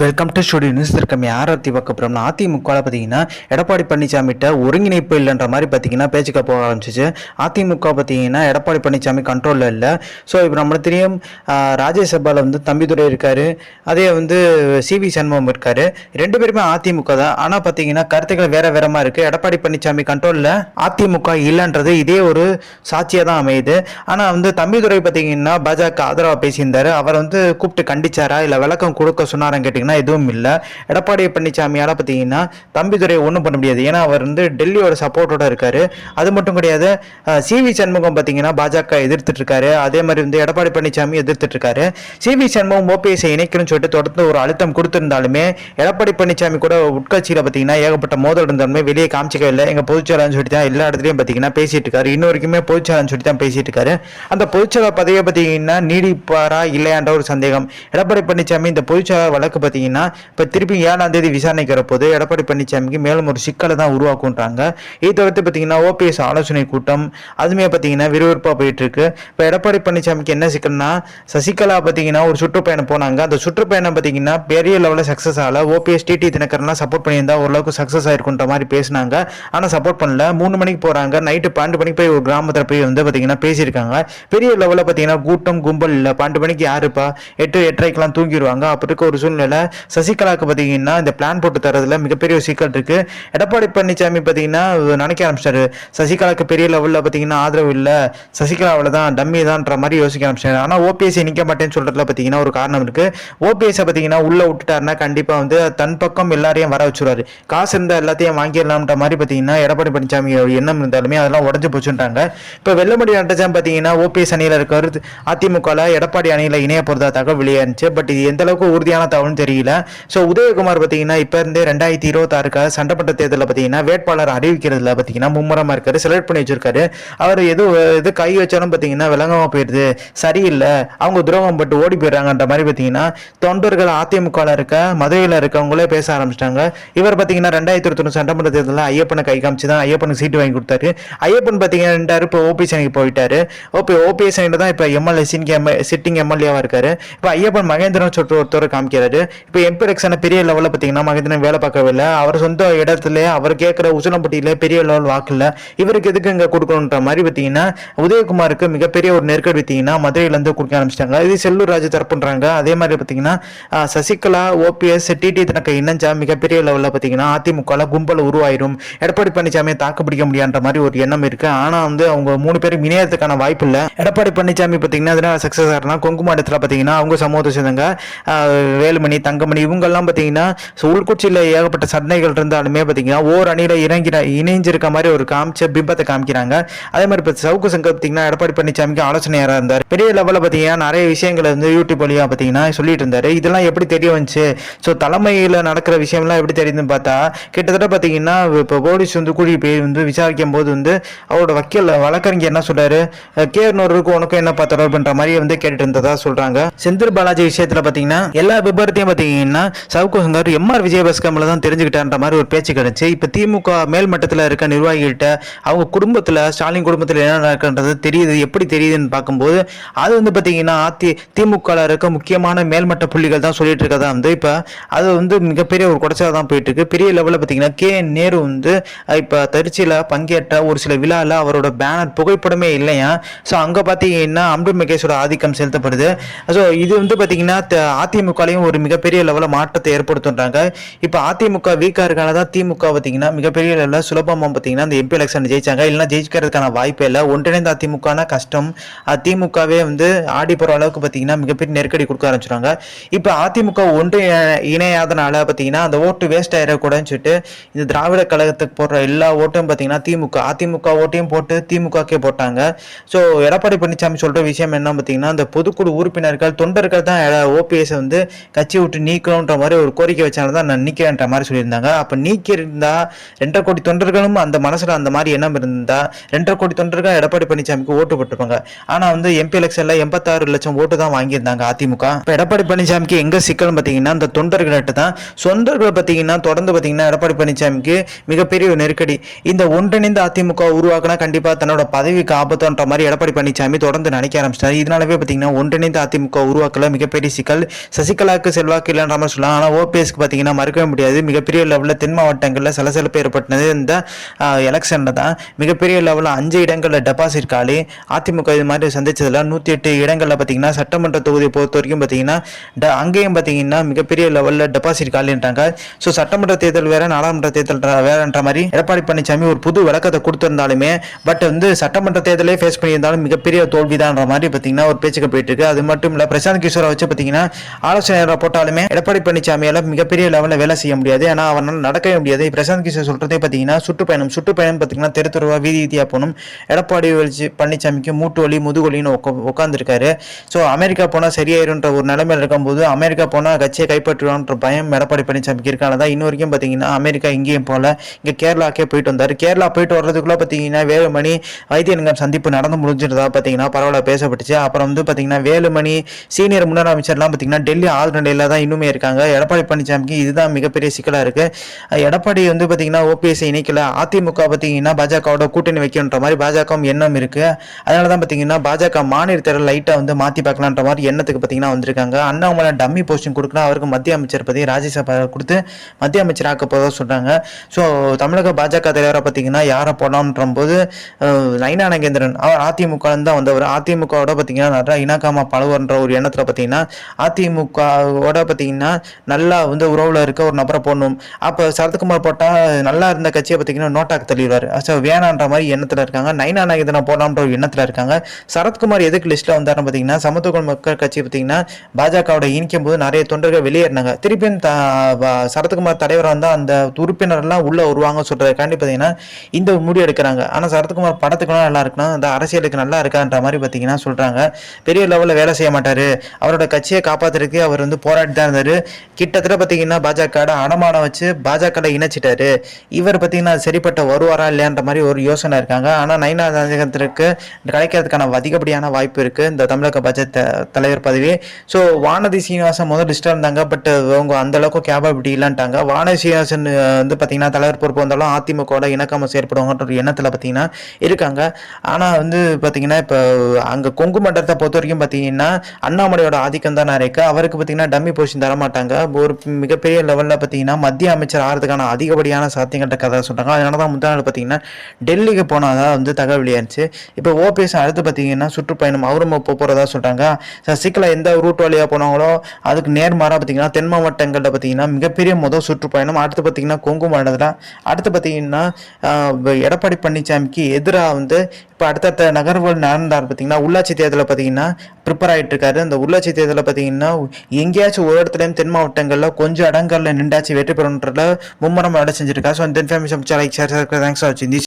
Welcome to studio news இருக்கம் யார் பற்றி பார்க்க அதிமுகவில் பார்த்தீங்கன்னா எடப்பாடி பழனிசாமிகிட்ட ஒருங்கிணைப்பு இல்லைன்ற மாதிரி பார்த்தீங்கன்னா பேச்சுக்க போக ஆரம்பிச்சிச்சு. அதிமுக பார்த்தீங்கன்னா எடப்பாடி பழனிசாமி கண்ட்ரோலில் இல்லை. ஸோ இப்போ நம்மளுக்கு தெரியும் ராஜ்யசபாவில் வந்து தம்பிதுரை இருக்கார். அதே வந்து சிவி சண்முகம் இருக்கார். ரெண்டு பேருமே அதிமுக தான். ஆனால் பார்த்தீங்கன்னா கருத்துக்கள் வேற வேறமாக இருக்குது எடப்பாடி பழனிசாமி கண்ட்ரோலில் அதிமுக இல்லைன்றது இதே ஒரு சாட்சியாக தான் அமையுது. ஆனால் வந்து தம்பிதுரை பார்த்தீங்கன்னா பாஜக ஆதரவாக பேசியிருந்தார். அவர் வந்து கூப்பிட்டு கண்டிச்சாரா? இல்லை விளக்கம் கொடுக்க சொன்னாரான்னு கேட்டிங்கன்னா எதுவும் இல்லை. எடப்பாடி பழனிசாமியால் பார்த்தீங்கன்னா தம்பிதுரை ஒன்றும் பண்ண முடியாது. ஏன்னா அவர் வந்து டெல்லியோட சப்போர்ட்டோட இருக்காரு. அது மட்டும் கிடையாது சிவி சண்முகம் பார்த்தீங்கன்னா பாஜக எதிர்த்துட்டு இருக்காரு. அதே மாதிரி வந்து எடப்பாடி பழனிசாமி எதிர்த்துட்டு இருக்காரு. சிவி சண்முகம் ஓபிஎஸ்ஐ இணைக்கணும்னு சொல்லிட்டு தொடர்ந்து ஒரு அழுத்தம் கொடுத்திருந்தாலுமே எடப்பாடி பழனிசாமி கூட உட்கட்சியில் பார்த்தீங்கன்னா ஏகப்பட்ட மோதல் இருந்தாலுமே வெளியே காமிச்சிக்கவே இல்லை. எங்கள் பொதுச்செயலாளர்னு சொல்லிட்டு தான் எல்லா இடத்துலையும் பார்த்தீங்கன்னா பேசிட்டு இருக்காரு. இன்ன வரைக்குமே பொதுச்செயலாளர்னு சொல்லிட்டு தான் பேசிட்டு இருக்காரு. அந்த பொதுச்செயலாளர் பதவியை பார்த்தீங்கன்னா நீடிப்பாரா இல்லையான்ற ஒரு சந்தேகம். எடப்பாடி பழனிசாமி இந்த பொதுச்செயலாளர் வழக்கு பார்த்தீங்கன்னா இப்போ திருப்பி ஏழாம் தேதி விசாரணைக்கு வரப்போது எடப்பாடி பழனிசாமிக்கு மேலும் ஒரு சிக்கலை தான் உருவாக்குன்றாங்க. இதை தவிர்த்து பார்த்தீங்கன்னா ஓபிஎஸ் ஆலோசனை கூட்டம் அதுமே பார்த்தீங்கன்னா விறுவிறுப்பாக போயிட்டு இருக்கு இப்போ எடப்பாடி பழனிசாமிக்கு என்ன சிக்கல்னா சசிகலா பார்த்தீங்கன்னா ஒரு சுற்றுப்பயணம் போனாங்க. அந்த சுற்றுப்பயணம் பார்த்தீங்கன்னா பெரிய லெவலில் சக்ஸஸ் ஆகல. ஓபிஎஸ் டிடி தினகரன்லாம் சப்போர்ட் பண்ணியிருந்தா ஓரளவுக்கு சக்ஸஸ் ஆயிருக்குன்ற மாதிரி பேசினாங்க. ஆனால் சப்போர்ட் பண்ணல. மூணு மணிக்கு போகிறாங்க நைட்டு பன்னெண்டு மணிக்கு போய் ஒரு கிராமத்தில் போய் வந்து பார்த்தீங்கன்னா பேசியிருக்காங்க. பெரிய லெவலில் பார்த்தீங்கன்னா கூட்டம் கும்பல் இல்லை. பன்னெண்டு மணிக்கு யாருப்பா? எட்டு எட்டரைக்கெல்லாம் தூங்கிடுவாங்க அப்படி இருக்க ஒரு சூழ்நிலை சசிகலாவுக்கு பார்த்தீங்கன்னா இந்த பிளான் போட்டு தரதுல மிகப்பெரிய ஒரு சிக்கல் இருக்கு. எடப்பாடி பழனிசாமி பார்த்தீங்கன்னா நினைக்க ஆரம்பிச்சிட்டாரு. சசிகலாவுக்கு பெரிய லெவலில் பார்த்தீங்கன்னா ஆதரவு இல்லை. சசிகலாவில் தான் டம்மி தான்ற மாதிரி யோசிக்க ஆரம்பிச்சாரு ஆனால் ஓபிஎஸ்சி நிற்க மாட்டேன்னு சொல்றதுல பார்த்தீங்கன்னா ஒரு காரணம் இருக்கு. ஓபிஎஸ்ஸை பார்த்தீங்கன்னா உள்ளே விட்டுட்டாருன்னா கண்டிப்பாக வந்து தன் பக்கம் எல்லாரையும் வர வச்சுருவாரு. காசு இருந்தால் எல்லாத்தையும் வாங்கிடலாம்ன்ற மாதிரி பார்த்தீங்கன்னா எடப்பாடி பழனிசாமி எண்ணம் இருந்தாலுமே அதெல்லாம் உடஞ்சு போச்சுட்டாங்க இப்போ வெள்ளமடி நட்டச்சான் பார்த்தீங்கன்னா ஓபிஎஸ் அணியில் இருக்காரு அதிமுகவில் எடப்பாடி அணியில் இணைய போகிறதா தகவல் வெளியானுச்சு பட் இது எந்த அளவுக்கு உறுதியான தகவல்னு தெரியல ஸோ உதயகுமார் பார்த்தீங்கன்னா இப்போ இருந்தே ரெண்டாயிரத்தி இருபத்தாறுக்காக சட்டமன்ற தேர்தலில் பார்த்தீங்கன்னா வேட்பாளர் அறிவிக்கிறதுல பார்த்தீங்கன்னா மும்முரமாக இருக்காரு செலக்ட் பண்ணி வச்சிருக்காரு. அவர் எது எது கை வச்சாலும் பார்த்தீங்கன்னா விளங்காம போயிடுது சரியில்லை அவங்க துரோகம் பட்டு ஓடி போயிடுறாங்கன்ற மாதிரி பார்த்தீங்கன்னா தொண்டர்கள் அதிமுகவில் இருக்க மதுரையில் இருக்கவங்களே பேச ஆரம்பிச்சிட்டாங்க. இவர் பார்த்தீங்கன்னா ரெண்டாயிரத்தி இருபத்தொன்று சட்டமன்ற தேர்தலில் ஐயப்பனை கை காமிச்சு தான் ஐயப்பனுக்கு சீட்டு வாங்கி கொடுத்தாரு. ஐயப்பன் பார்த்தீங்கன்னா இப்போ ஓபிஎஸ் அணிக்கு போயிட்டாரு. ஓபி ஓபிஎஸ் அணியில் தான் இப்போ எம்எல்ஏ சிங் எம் சிட்டிங் எம்எல்ஏவாக இருக்காரு. இப்போ ஐயப்பன் மகேந்திரன் சொல்லிட்டு ஒருத்தர் காமிக்கிறாரு. இப்போ எம்பி பெரிய லெவலில் பார்த்தீங்கன்னா மகேந்திரன் வேலை பார்க்கவே இல்லை அவர் சொந்த இடத்துல அவர் கேட்குற உசிலம்பட்டியில் பெரிய லெவல் வாக்கில் இவருக்கு எதுக்கு இங்கே கொடுக்கணுன்ற மாதிரி பார்த்தீங்கன்னா உதயகுமாருக்கு மிகப்பெரிய ஒரு நெருக்கடி பார்த்தீங்கன்னா மதுரையிலேருந்து கொடுக்க ஆரம்பிச்சிட்டாங்க. இது செல்லூர் ராஜு தரப்புன்றாங்க. அதே மாதிரி பார்த்தீங்கன்னா சசிகலா ஓபிஎஸ் டிடி தனக்கு இணைஞ்சா மிகப்பெரிய லெவலில் பார்த்தீங்கன்னா அதிமுகவில் கும்பல் உருவாயிரும். எடப்பாடி பழனிசாமியை தாக்கு பிடிக்க முடியான்ற மாதிரி ஒரு எண்ணம் இருக்கு. ஆனால் வந்து அவங்க மூணு பேரும் இணையத்துக்கான வாய்ப்பு இல்லை. எடப்பாடி பழனிசாமி பார்த்தீங்கன்னா அதனால சக்ஸஸ் ஆகிறனா கொங்குமாடத்தில் பார்த்தீங்கன்னா அவங்க சமூகத்தை சேர்ந்தவங்க வேலுமணி தங்கமணி இவங்கெல்லாம் பார்த்தீங்கன்னா ஸோ உள்குச்சியில் ஏகப்பட்ட சண்டைகள் இருந்தாலுமே பார்த்தீங்கன்னா ஓர் அணியில் இறங்கிற இணைஞ்சிருக்க மாதிரி ஒரு காமிச்ச பிம்பத்தை காமிக்கிறாங்க. அதே மாதிரி இப்போ சவுக்கு சங்கர் பார்த்தீங்கன்னா எடப்பாடி பழனிசாமிக்கு ஆலோசனையாராக இருந்தார். பெரிய லெவலில் பார்த்தீங்கன்னா நிறைய விஷயங்களை வந்து யூடியூப் வழியாக பார்த்தீங்கன்னா சொல்லிட்டு இருந்தார். இதெல்லாம் எப்படி தெரிய வந்துச்சு? ஸோ தலைமையில் நடக்கிற விஷயம்லாம் எப்படி தெரியுதுன்னு பார்த்தா கிட்டத்தட்ட பார்த்தீங்கன்னா இப்போ போலீஸ் வந்து கூடி போய் வந்து விசாரிக்கும் போது வந்து அவரோட வக்கீல் வழக்கறிஞர் என்ன சொல்றாரு? கேர்னூருக்கு உனக்கும் என்ன தொடர்புன்ற மாதிரி வந்து கேட்டுட்டு இருந்ததா சொல்றாங்க. செந்தில் பாலாஜி விஷயத்துல பார்த்தீங்கன்னா எல்லா விபரத்தையும் பார்த்தீங்கன்னா சவுக்கு சங்கர் எம்ஆர் விஜயபாஸ்கர்ல தான் தெரிஞ்சுக்கிட்டான்ற மாதிரி ஒரு பேச்சு கிடச்சி. இப்போ திமுக மேல்மட்டத்தில் இருக்க நிர்வாகிகிட்ட அவங்க குடும்பத்தில் ஸ்டாலின் குடும்பத்தில் என்ன நடக்குன்றது தெரியுது எப்படி தெரியுதுன்னு பார்க்கும்போது அது வந்து பார்த்தீங்கன்னா அதி திமுகவில் இருக்க முக்கியமான மேல்மட்ட புள்ளிகள் தான் சொல்லிட்டு இருக்கதா வந்து இப்போ அது வந்து மிகப்பெரிய ஒரு குடைச்சலாக தான் போயிட்டு இருக்கு. பெரிய லெவலில் பார்த்தீங்கன்னா கே நேரு வந்து இப்போ திருச்சியில் பங்கேற்ற ஒரு சில விழாவில் அவரோட பேனர் புகைப்படமே இல்லையா? ஸோ அங்கே பார்த்தீங்கன்னா அம்பு மகேஷோட ஆதிக்கம் செலுத்தப்படுது. ஸோ இது வந்து பார்த்தீங்கன்னா அதிமுகலையும் ஒரு மிகப்பெரிய லெவலில் மாற்றத்தை ஏற்படுத்துன்றாங்க. இப்போ அதிமுக வீக்காக இருக்கனால தான் திமுக பார்த்தீங்கன்னா மிகப்பெரிய லெவலில் சுலபமாக பார்த்தீங்கன்னா அந்த எம்பி எலெக்ஷன் ஜெயிச்சாங்க. இல்லைன்னா ஜெயிக்கிறதுக்கான வாய்ப்பே இல்லை. ஒன்றிணைந்த அதிமுகனா கஷ்டம். அதிமுகவே வந்து ஆடி போகிற அளவுக்கு பார்த்தீங்கன்னா மிகப்பெரிய நெருக்கடி கொடுக்க ஆரம்பிச்சுறாங்க இப்போ அதிமுக ஒன்று இணையாதனால பார்த்தீங்கன்னா அந்த ஓட்டு வேஸ்ட் ஆயிடக்கூடாதுன்னு சொல்லிட்டு இந்த திராவிட கழகத்துக்கு போடுற எல்லா ஓட்டும் பார்த்தீங்கன்னா திமுக. அதிமுக ஓட்டையும் போட்டு திமுகக்கே போட்டாங்க. ஸோ எடப்பாடி பழனிசாமி சொல்கிற விஷயம் என்ன பார்த்தீங்கன்னா அந்த பொதுக்குழு உறுப்பினர்கள் தொண்டர்கள் தான் ஓபிஎஸ் வந்து கட்சி விட்டு நீக்கணுன்ற மாதிரி ஒரு கோரிக்கை வச்சாலும் தான் நான் நீக்கிறேன்ற மாதிரி சொல்லியிருந்தாங்க. அப்போ நீக்கி இருந்தால் ரெண்டரை கோடி தொண்டர்களும் அந்த மனசில் அந்த மாதிரி எண்ணம் இருந்தால் ரெண்டரை கோடி தொண்டர்கள் எடப்பாடி பழனிசாமிக்கு ஓட்டு போட்டிருப்பாங்க. ஆனால் வந்து எம்பி எலெக்ஷனில் எண்பத்தாறு லட்சம் ஓட்டு தான் வாங்கியிருந்தாங்க அதிமுக. இப்போ எடப்பாடி பழனிசாமிக்கு எங்க சிக்கல்னு பார்த்தீங்கன்னா அந்த தொண்டர்கள்ட்ட தான். சொந்தர்கள் பார்த்தீங்கன்னா தொடர்ந்து பார்த்தீங்கன்னா எடப்பாடி பழனிசாமிக்கு மிகப்பெரிய ஒரு நெருக்கடி. இந்த ஒன்றிணைந்த அதிமுக உருவாக்கினா கண்டிப்பாக தன்னோட பதவிக்கு ஆபத்துன்ற மாதிரி எடப்பாடி பழனிசாமி தொடர்ந்து நினைக்க ஆரம்பிச்சிட்டாரு. இதனாலவே பார்த்தீங்கன்னா ஒன்றிணைந்த அதிமுக உருவாக்கல மிகப்பெரிய சிக்கல். சசிகலாவுக்கு செல்வாக்கு செல்வாக்கு இல்லைன்ற மாதிரி சொல்லலாம் ஆனால் ஓபிஎஸ்க்கு பார்த்தீங்கன்னா மறுக்கவே முடியாது. மிகப்பெரிய லெவலில் தென் மாவட்டங்களில் சலசலப்பு ஏற்பட்டது இந்த எலெக்ஷனில் தான். மிகப்பெரிய லெவலில் அஞ்சு இடங்களில் டெபாசிட் காலி. அதிமுக இது மாதிரி சந்தித்ததில் நூற்றி எட்டு இடங்களில் பார்த்தீங்கன்னா சட்டமன்ற தொகுதியை பொறுத்த வரைக்கும் பார்த்தீங்கன்னா ட- அங்கேயும் பார்த்தீங்கன்னா மிகப்பெரிய லெவலில் டெபாசிட் காலின்றாங்க. ஸோ சட்டமன்ற தேர்தல் வேற நாடாளுமன்ற தேர்தல் ற- வேறன்ற மாதிரி எடப்பாடி பழனிசாமி ஒரு புது விளக்கத்தை கொடுத்துருந்தாலுமே பட் வந்து சட்டமன்ற தேர்தலே ஃபேஸ் பண்ணியிருந்தாலும் மிகப்பெரிய தோல்விதான்ற மாதிரி பார்த்தீங்கன்னா ஒரு பேச்சுக்கு போயிட்டு இருக்கு. அது மட்டும் இல்லை பிரசாந்த் கிஷோரை வச்சு பார்த்தீங்கன்னா ஆலோசனை போட்டாலுமே எடப்பாடி பழனிசாமியால மிகப்பெரிய லெவலில் வேலை செய்ய முடியாது. ஏன்னா அவனால் நடக்கவே முடியாது. பிரசாந்த் கிஷோர் சொல்றதே பார்த்தீங்கன்னா சுற்றுப்பயணம் சுற்றுப்பயணம் பார்த்தீங்கன்னா தெரு தெருவா வீதி வீதியாக போகணும். எடப்பாடி பழனிசாமிக்கு மூட்டு வலி முதுகுவலின்னு உட்காந்துருக்காரு ஸோ அமெரிக்கா போனால் சரியாயிருன்ற ஒரு நிலைமையில இருக்கும்போது அமெரிக்கா போனால் கட்சியை கைப்பற்றுவான்ற பயம் எடப்பாடி பழனிசாமிக்கு இருக்கான தான் இன்ன வரைக்கும் பார்த்தீங்கன்னா அமெரிக்கா இங்கேயும் போல இங்கே கேரளாக்கே போயிட்டு வந்தார். கேரளா போயிட்டு வர்றதுக்குள்ள பார்த்தீங்கன்னா வேலுமணி வைத்தியலிங்கம் சந்திப்பு நடந்து முடிஞ்சிருந்தா பார்த்தீங்கன்னா பரவாயில்ல பேசப்பட்டுச்சு. அப்புறம் வந்து பார்த்தீங்கன்னா வேலுமணி சீனியர் முன்னாள் அமைச்சர்லாம் பார்த்தீங்கன்னா டெல்லி ஆள் நிலையில தான் இன்னுமே இருக்காங்க. எடப்பாடி பழனிசாமிக்கு இதுதான் மிகப்பெரிய சிக்கலாக இருக்கு. எடப்பாடி வந்து பார்த்திங்கன்னா ஓபிஎஸ் இணைக்கல. அதிமுக பார்த்தீங்கன்னா பாஜகவோட கூட்டணி வைக்கணுன்ற மாதிரி பாஜகவும் எண்ணம் இருக்கு. அதனால தான் பார்த்தீங்கன்னா பாஜக மாநில தேர்தல் லைட்டாக வந்து மாற்றி பார்க்கலான்ற மாதிரி எண்ணத்துக்கு பார்த்தீங்கன்னா வந்திருக்காங்க. அண்ணாமலை டம்மி போஸ்டிங் கொடுக்கலாம் அவருக்கு மத்திய அமைச்சர் பதவி ராஜ்யசபா கொடுத்து மத்திய அமைச்சர் ஆக்க போதாக சொல்கிறாங்க ஸோ தமிழக பாஜக தலைவரை பார்த்திங்கன்னா யாரை போடலாம்ன்ற போது அஹ், நகேந்திரன். அவர் அதிமுக தான் வந்தவர். அதிமுகவோட பார்த்தீங்கன்னா நிறைய இனாக்காம பழகுன்ற ஒரு எண்ணத்தில் பார்த்திங்கன்னா அதிமுகவோட பார்த்தீங்கன்னா நல்லா வந்து உறவில் இருக்க ஒரு நபரை போடணும். அப்போ சரத்குமார் போட்டால் நல்லா இருந்த கட்சியை பார்த்தீங்கன்னா நோட்டாக்கு தள்ளிடுவார். ஸோ வேணான்ற மாதிரி எண்ணத்தில் இருக்காங்க. நைனா நாயகத்தை போடலாம்ன்ற ஒரு எண்ணத்தில் இருக்காங்க. சரத்குமார் எதுக்கு லிஸ்ட்டில் வந்தாருன்னு பார்த்தீங்கன்னா சமத்துவ மக்கள் கட்சி பார்த்தீங்கன்னா பாஜகவோட இணைக்கும் போது நிறைய தொண்டர்கள் வெளியேறினாங்க. திருப்பியும் த சரத்குமார் தலைவராக வந்தால் அந்த உறுப்பினர்லாம் உள்ளே வருவாங்க சொல்கிறதுக்காண்டி பார்த்தீங்கன்னா இந்த முடிவு எடுக்கிறாங்க. ஆனால் சரத்குமார் படத்துக்குலாம் நல்லா இருக்கணும். அந்த அரசியலுக்கு நல்லா இருக்கான்ற மாதிரி பார்த்தீங்கன்னா சொல்கிறாங்க பெரிய லெவலில் வேலை செய்ய மாட்டார். அவரோட கட்சியை காப்பாத்துறதுக்கு அவர் வந்து போராடி தான் இருந்தார் கிட்டத்தட்ட பார்த்தீங்கன்னா பாஜக அடமானம் வச்சு பாஜக இணைச்சிட்டாரு. இவர் பார்த்தீங்கன்னா சரிப்பட்ட வருவாரா இல்லையான்ற மாதிரி ஒரு யோசனை இருக்காங்க. ஆனால் நைனா ராஜகத்திற்கு கிடைக்கிறதுக்கான அதிகப்படியான வாய்ப்பு இருக்குது இந்த தமிழக பட்ஜெட் த- தலைவர் பதவி ஸோ வானதி சீனிவாசன் முதல் லிஸ்ட்டாக இருந்தாங்க. பட் அவங்க அந்த அளவுக்கு கேபபிலிட்டி இல்லைன்ட்டாங்க. வானதி சீனிவாசன் வந்து பார்த்தீங்கன்னா தலைவர் பொறுப்பு வந்தாலும் அதிமுகவோட இணக்கமாக செயற்படுவாங்கன்ற ஒரு எண்ணத்தில் பார்த்தீங்கன்னா இருக்காங்க. ஆனால் வந்து பார்த்தீங்கன்னா இப்போ அங்கே கொங்கு மண்டலத்தை பொறுத்த வரைக்கும் பார்த்தீங்கன்னா அண்ணாமலையோட ஆதிக்கம் தான் இருக்குது அவருக்கு பார்த்தீங்கன்னா டம்மி பொசிஷன் தர மாட்டாங்க ஒரு மிகப்பெரிய லெவலில் பார்த்தீங்கன்னா மத்திய அமைச்சர் ஆகிறதுக்கான அதிகப்படியான சாத்தியங்கள்ட்ட கதை சொல்கிறாங்க அதனால தான் முந்தா நாள் பார்த்தீங்கன்னா டெல்லிக்கு போனதா வந்து தகவல் இருந்துச்சு இப்போ ஓபிஎஸ் அடுத்து பார்த்தீங்கன்னா சுற்றுப்பயணம் அவரும் போக போகிறதா சொல்கிறாங்க சசிகலா எந்த ரூட் வழியாக போனாங்களோ அதுக்கு நேர்மாறாக பார்த்தீங்கன்னா தென் மாவட்டங்களில் பார்த்தீங்கன்னா மிகப்பெரிய முதல் சுற்றுப்பயணம். அடுத்து பார்த்தீங்கன்னா கொங்கு மாநிலத்தில். அடுத்து பார்த்தீங்கன்னா எடப்பாடி பழனிசாமிக்கு எதிராக வந்து இப்போ அடுத்தடுத்த நகர்வுகள் நடந்தார் பார்த்தீங்கன்னா உள்ளாட்சி தேர்தலில் பார்த்தீங்கன்னா ப்ரிப்பேர் ஆகிட்டு இருக்காரு. அந்த உள்ளாட்சி தேர்தலில் பார்த்தீங்கன்னா எங்கேயாச்சும் ஒரு இடத்துலையும் தென் மாவட்டங்களில் கொஞ்சம் இடங்களில் நின்றாச்சு வெற்றி பெறணுன்றதுல மும்முரம் வேலை செஞ்சிருக்காரு. ஸோ இந்த இன்ஃபர்மேஷன் லைக் ஷேர் தேங்க்ஸ் ஆச்சு